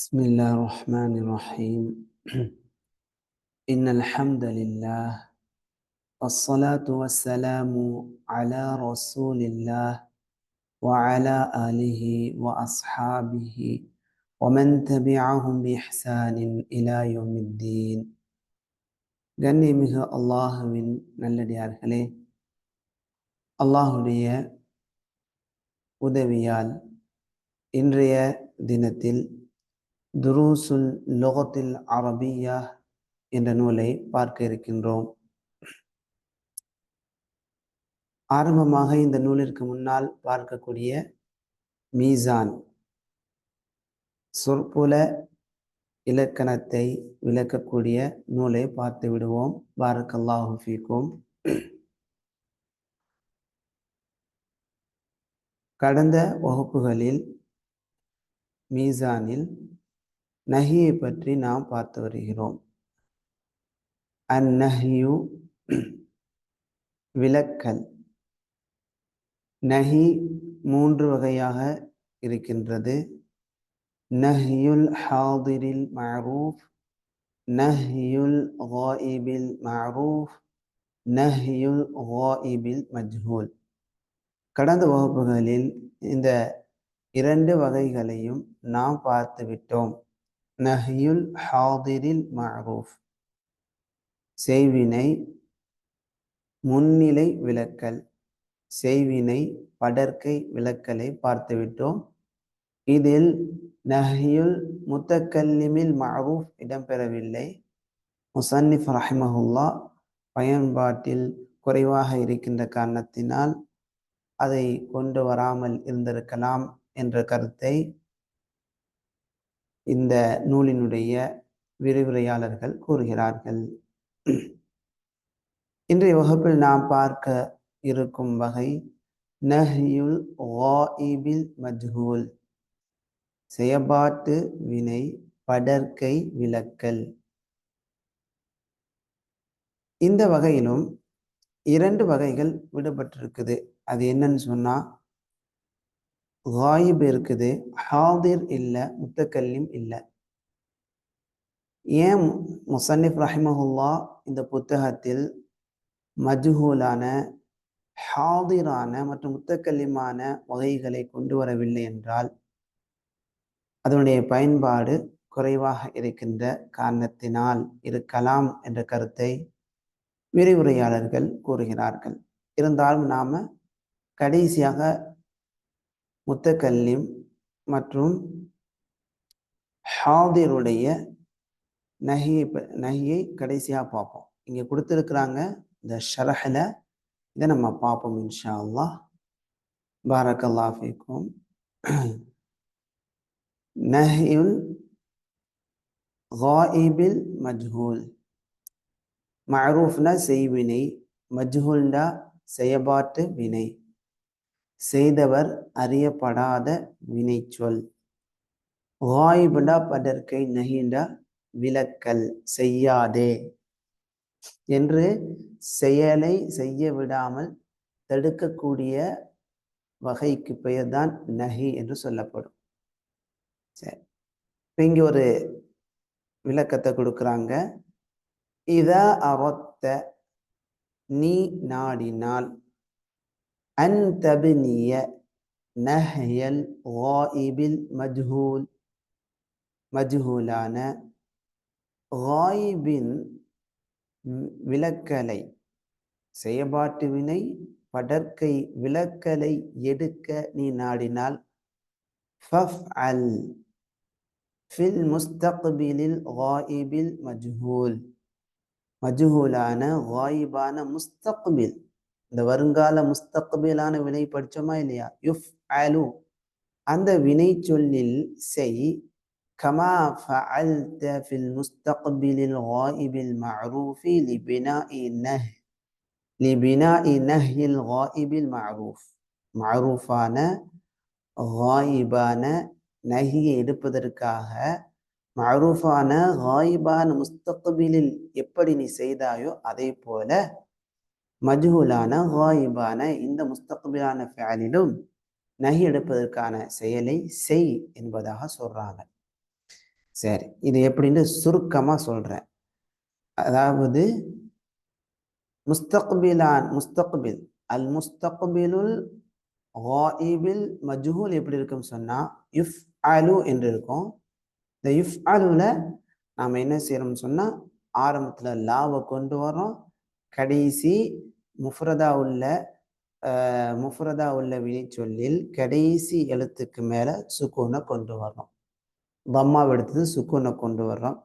بسم الله الرحمن الرحيم إن الحمد لله والصلاة والسلام على رسول الله وعلى آله وأصحابه ومن تبعهم بإحسان إلى يوم الدين கண்ணியமிகு அல்லாஹுவின் நல்லடியார்களே அல்லாஹுடைய உதவியால் இன்றைய தினத்தில் துரூசுல் லோகத்தில் அரபியா என்ற நூலை பார்க்க இருக்கின்றோம். ஆரம்பமாக இந்த நூலிற்கு முன்னால் பார்க்கக்கூடிய மீசான் சொற்புல இலக்கணத்தை விளக்கக்கூடிய நூலை பார்த்து விடுவோம். பாரக்கல்லாஹு ஃபீக்கும். கடந்த வகுப்புகளில் மீசானில் நஹியை பற்றி நாம் பார்த்து வருகிறோம். அந்நஹியு விளக்கல். நஹி மூன்று வகையாக இருக்கின்றது. நஹியுல் ஹாதிரில் மரூஃப் நஹியுல் காயிபில் மரூஃப் நஹியுல் காயிபில் மஜ்ஹூல். கடந்த வகுப்புகளில் இந்த இரண்டு வகைகளையும் நாம் பார்த்து விட்டோம் நஹ்யுல் ஹாதிரில் மஹரூஃப். செய்வினை முன்னிலை விளக்கல். செய்வினை படற்கை விளக்கலை பார்த்துவிட்டோம். இதில் நஹியுல் முத்தக்கல்லிமில் மஹரூஃப் இடம்பெறவில்லை. முசன்னிஃப் ரஹிமஹுல்லா பயன்பாட்டில் குறைவாக இருக்கின்ற காரணத்தினால் அதை கொண்டு வராமல் இருந்திருக்கலாம் என்ற கருத்தை இந்த நூலினுடைய விரிவுரையாளர்கள் கூறுகிறார்கள். இன்றைய வகுப்பில் நாம் பார்க்க இருக்கும் வகை நஹியுல் காயிபில் மஜ்ஹூல் செயபாட்டு வினை படற்கை விளக்கல். இந்த வகையிலும் இரண்டு வகைகள் விடுபட்டிருக்குது. அது என்னன்னு சொன்னால் காயிப் இருக்குது ஹாதிர் இல்லை முத்தக்கல்லிம் இல்லை. ஏன் முசன்னிஃப் ரஹிமஹுல்லா இந்த புத்தகத்தில் மஜ்ஹூலான ஹாதிரான மற்றும் முத்தக்கல்லிமான வகைகளை கொண்டு வரவில்லை என்றால் அதனுடைய பயன்பாடு குறைவாக இருக்கின்ற காரணத்தினால் இருக்கலாம் என்ற கருத்தை விரிவுரையாளர்கள் கூறுகிறார்கள். இருந்தாலும் நாம கடைசியாக முத்தக்கல்லிம் மற்றும் ஹாதிருடைய நகையை நகையை கடைசியாக பார்ப்போம். இங்கே கொடுத்துருக்குறாங்க இந்த ஷரஹில். இதை நம்ம பார்ப்போம் இன்ஷா அல்லாஹ் பாரக்கல்லாஃபிக்கும் நஹியுல் காயிபில் மஜ்ஹூல். மரூஃப்னா செய்வினை மஜ்ஹூல்டா செயபாட்டு வினை. செய்தவர் அறியப்படாத வினைச்சொல். காயிபுண்டா படற்கை நஹிண்டா விலக்கல் செய்யாதே. என்று செயலை செய்ய விடாமல் தடுக்கக்கூடிய வகைக்கு பெயர்தான் நகி என்று சொல்லப்படும். சரி. இப்போ இங்கே ஒரு விளக்கத்தை கொடுக்குறாங்க. இதா அறத்த நீ நாடினால் அன் தபினிய நஹயல் வாயிபில் மஜ்ஹூல் மஜ்ஹூலான காயிபின் விளக்கலை. செயபாட்டு வினை படற்கை விளக்கலை எடுக்க நீ நாடினால். ஃபஃஅல். ஃபில் முஸ்தக்பிலில் காயிபில் மஜ்ஹூல். மஜ்ஹூலான காயிபான முஸ்தக்பில். இந்த வருங்கால முஸ்தக்பிலான வினை படித்தோமா இல்லையா? யுஃப் அலு அந்த வினை சொல்லில் செய் கமா فعلت في المستقبل الغائب المعروف لبناء نهي لبناء نهي الغائب المعروف معروفான ஹாயிபான நஹியை எடுப்பதற்காக மரூஃபான ஹாயிபான முஸ்தக்பிலில் எப்படி நீ செய்தாயோ அதே போல மஜ்ஹூலான ஹாயிபான இந்த முஸ்தக்பிலான ஃபேலிலும் நகி எடுப்பதற்கான செயலை செய் என்பதாக சொல்றாங்க. சரி இது எப்படின்னு சுருக்கமா சொல்றேன். அதாவது முஸ்தக்பிலான் முஸ்தக்பில் அல் முஸ்தக்பிலுல் ஹாயிபில் மஜ்ஹூல் எப்படி இருக்குன்னு சொன்னா இஃப் அலு என்று இருக்கும். இந்த யுஃப் அலுவில் நாம் என்ன செய்யறோம்னு சொன்னால் ஆரம்பத்தில் லாவை கொண்டு வரோம் கடைசி முஃப்ரதா உள்ள அஹ், முஃப்ரதா உள்ள வினைச்சொல்லில் கடைசி எழுத்துக்கு மேலே சுக்கூனை கொண்டு வர்றோம் பம்மா எடுத்தது சுக்கூனை கொண்டு வர்றோம்.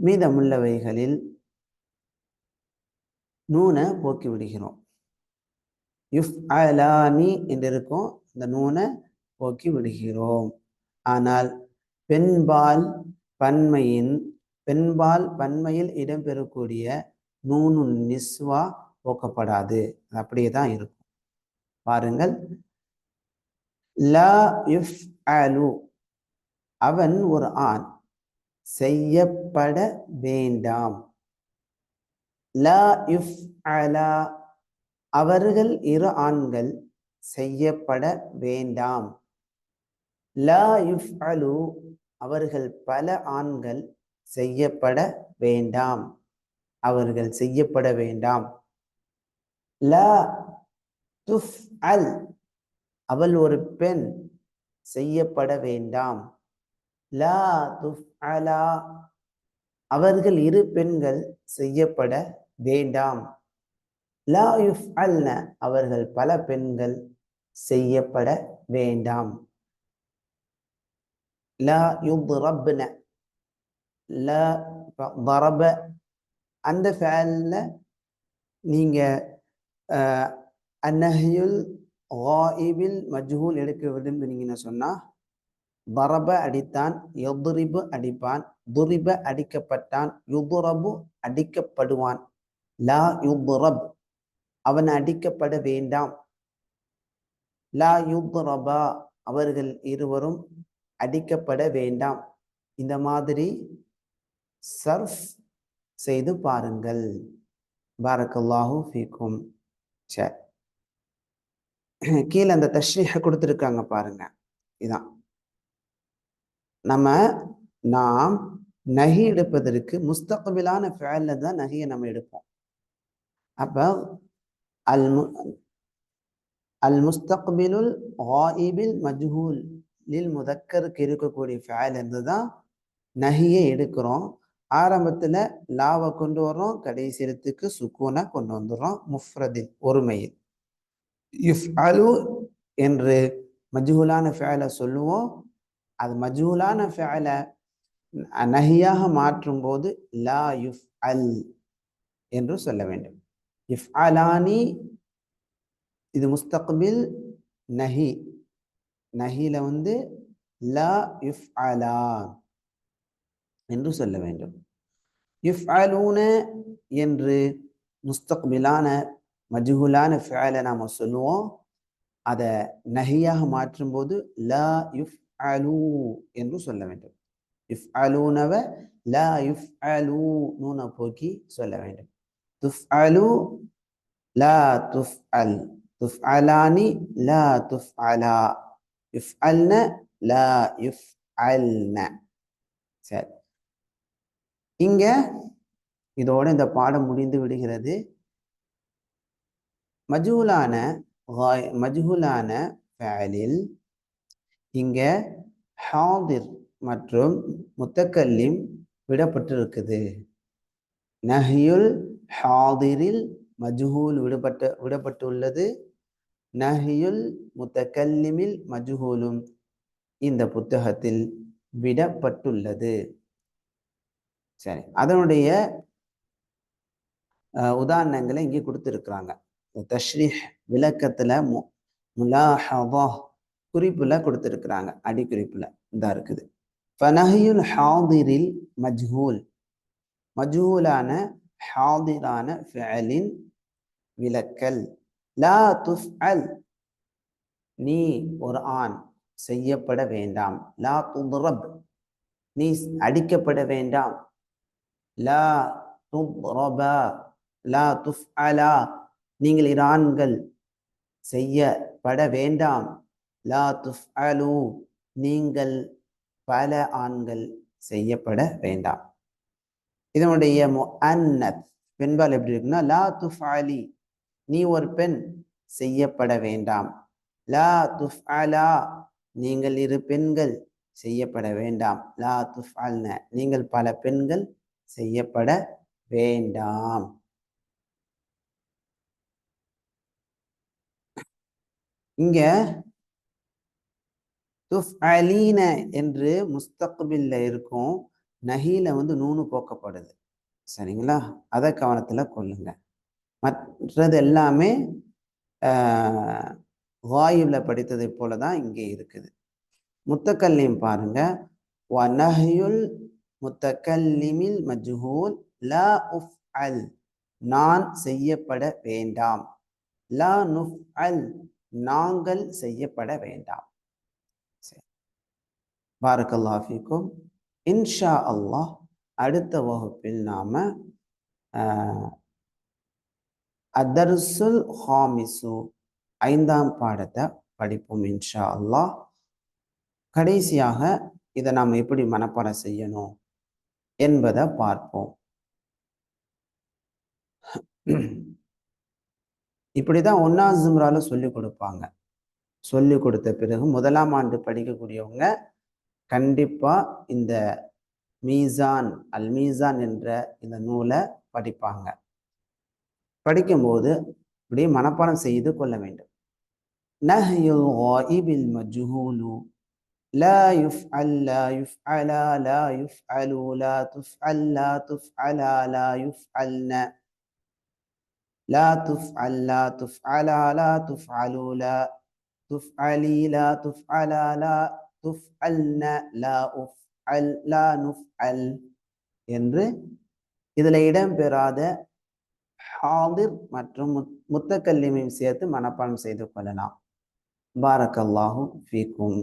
மீதமுள்ளவைகளில் நூனை போக்கி விடுகிறோம். யுஃப் அலானி என்று இருக்கும் இந்த நூனை போக்கி விடுகிறோம். ஆனால் பெண்பால் பன்மையின் பெண்பால் பன்மையில் இடம்பெறக்கூடிய நூனு நிஸ்வா போக்கப்படாது. அது அப்படியே தான் இருக்கும். பாருங்கள். லா இஃப் அலு அவன் ஒரு ஆண். செய்யப்பட வேண்டாம். லா இஃப் அலா அவர்கள் இரு ஆண்கள் செய்யப்பட வேண்டாம். லா இஃப் அலு அவர்கள் பல ஆண்கள் செய்யப்பட வேண்டாம். அவர்கள் செய்யப்பட வேண்டாம். ல துஃப் அல் அவள் ஒரு பெண் செய்யப்பட வேண்டாம். ல துஃப் அலா அவர்கள் இரு பெண்கள் செய்யப்பட வேண்டாம். ல யுஃப் அல்ன அவர்கள் பல பெண்கள் செய்யப்பட வேண்டாம். ல யுப் ரப்ன ல பரப அந்த ஃபேலில் நீங்கள் அன்னஹியுல் அந்நஹ்யுல் மஜ்ஹூல் எடுக்க விரும்புனீங்கன்னு சொன்னால் பரப அடித்தான் எதுரிபு அடிப்பான் துரிப அடிக்கப்பட்டான் யுதுரபு அடிக்கப்படுவான். லா யுதுரப் அவன் அடிக்கப்பட வேண்டாம். லா யுதுரபா அவர்கள் இருவரும் அடிக்கப்பட வேண்டாம். இந்த மாதிரி சர்ஃப் செய்து பாருங்கள். பாரக்கல்லாஹூ ஃபீக்கும். சரி கீழே அந்த தஷ்ரீஹ கொடுத்துருக்காங்க பாருங்க. இதான். நம்ம நாம் நகி எடுப்பதற்கு முஸ்தகபிலான ஃபேல்ல தான் நகையை நம்ம எடுப்போம். அப்ப அல் மு அல் முஸ்தக்பிலுல் காயிபில் மஜ்ஹூல் லில் முதக்கருக்கு இருக்கக்கூடிய ஃபேல் இருந்து தான் நஹியை எடுக்கிறோம். ஆரம்பத்தில் லாவை கொண்டு வர்றோம் கடைசி இடத்துக்கு சுக்கூனை கொண்டு வந்துடுறோம் முஃப்ரதில் ஒருமையில். இஃப் அலு என்று மஜ்ஹூலான ஃபேலை சொல்லுவோம். அது மஜ்ஹூலான ஃபேலை நஹியாக மாற்றும் போது லா யுஃப் அல் என்று சொல்ல வேண்டும். இஃப் அலானி இது முஸ்தக்பில் நஹி. நஹில வந்து லா யுஃப் அலா என்று சொல்ல வேண்டும். இஃப் அலூன என்று முஸ்தக்பிலான மஜ்ஹுலான ஃபேலை நாம் சொல்லுவோம். அதை நஹியாக மாற்றும்போது லா யுஃப் அலூ என்று சொல்ல வேண்டும். இஃப் அலூனவ லா யுஃப் அலூ நூனை போக்கி சொல்ல வேண்டும். துஃப் அலு லா துஃப் அல் துஃப் அலானி லா துஃப் அலா இஃப் அல்ன லா இஃப் அல்ன சரி. இங்க இதோட இந்த பாடம் முடிந்து விடுகிறது. மஜூலான மஜ்ஹூலான ஃபேலில் இங்க ஹாதிர் மற்றும் முத்தக்கல்லிம் விடப்பட்டிருக்குது. நஹியுல் ஹாதிரில் மஜ்ஹூல் விடுபட்ட விடப்பட்டுள்ளது. நஹியுல் முத்தக்கல்லிமில் மஜ்ஹூலும் இந்த புத்தகத்தில் விடப்பட்டுள்ளது. சரி. அதனுடைய உதாரணங்களை இங்கே கொடுத்துருக்குறாங்க. தஷ்ரீஹ் விளக்கத்தில் மு முலாஹவா குறிப்பில் கொடுத்துருக்குறாங்க. அடிக்குறிப்பில் இதாக இருக்குது. ஃபனஹியுல் ஹாதிரில் மஜ்ஹூல். மஜ்ஹூலான ஹாதிரான ஃபெலின் விளக்கல். லா அல் நீ ஒரு ஆண் செய்யப்பட வேண்டாம். லா துத்ரப். நீ அடிக்கப்பட வேண்டாம். லா துப்ரபா லா துஃப் அலா நீங்கள் இரு ஆண்கள் செய்யப்பட வேண்டாம். லா துஃப் அலு நீங்கள் பல ஆண்கள் செய்யப்பட வேண்டாம். இதனுடைய முஅன்னத் பெண்பால் எப்படி இருக்குன்னா லா துஃப் அலி நீ ஒரு பெண் செய்யப்பட வேண்டாம். லா துஃப் அலா நீங்கள் இரு பெண்கள் செய்யப்பட வேண்டாம். லா துஃப் அல்ன நீங்கள் பல பெண்கள் செய்யப்பட வேண்டாம். இங்க அலீன என்று முஸ்தக்பில்ல இருக்கும் நஹீல வந்து நூனு போக்கப்படுது. சரிங்களா? அதை கவனத்துல கொள்ளுங்க. மற்றது எல்லாமே வாயுல படித்ததை போல தான் இங்கே இருக்குது. முத்தக்கல்லையும் பாருங்க. வனஹயுல் முத்தக்கல்லிமில் மஜ்ஹூல் லா உஃப் அல் நான் செய்யப்பட வேண்டாம். லா நுஃப் அல் நாங்கள் செய்யப்பட வேண்டாம். பாரக்கல்லாஃபிக்கும் இன்ஷா அல்லாஹ் அடுத்த வகுப்பில் நாம அதர்சுல் ஹாமிசு ஐந்தாம் பாடத்தை படிப்போம் இன்ஷா அல்லாஹ். கடைசியாக இதை நாம் எப்படி மனப்பாடம் செய்யணும்? என்பதை பார்ப்போம். இப்படிதான் ஒன்னா ஜிம்ரால சொல்லி கொடுப்பாங்க. சொல்லி கொடுத்த பிறகு முதலாம் ஆண்டு படிக்கக்கூடியவங்க கண்டிப்பா இந்த மீசான் அல் மீசான் என்ற இந்த நூலை படிப்பாங்க. படிக்கும்போது இப்படியே மனப்பாடம் செய்து கொள்ள வேண்டும். நஹ்யுல் காயிபில் மஜ்ஹூலு لا يفعل لا يفعل لا يفعل لا تفعل لا تفعل لا يفعلن لا تفعل لا تفعل لا تفعل لا تفعلي لا تفعل لا تفعلن لا أفعل لا نفعل என்று இதில் இடம்பெறாத ஹாதிர் மற்றும் முத்தக்கல்லிமையும் சேர்த்து மனப்பாடம் செய்து கொள்ளலாம் பாரக்கல்லாஹு ஃபீக்கும்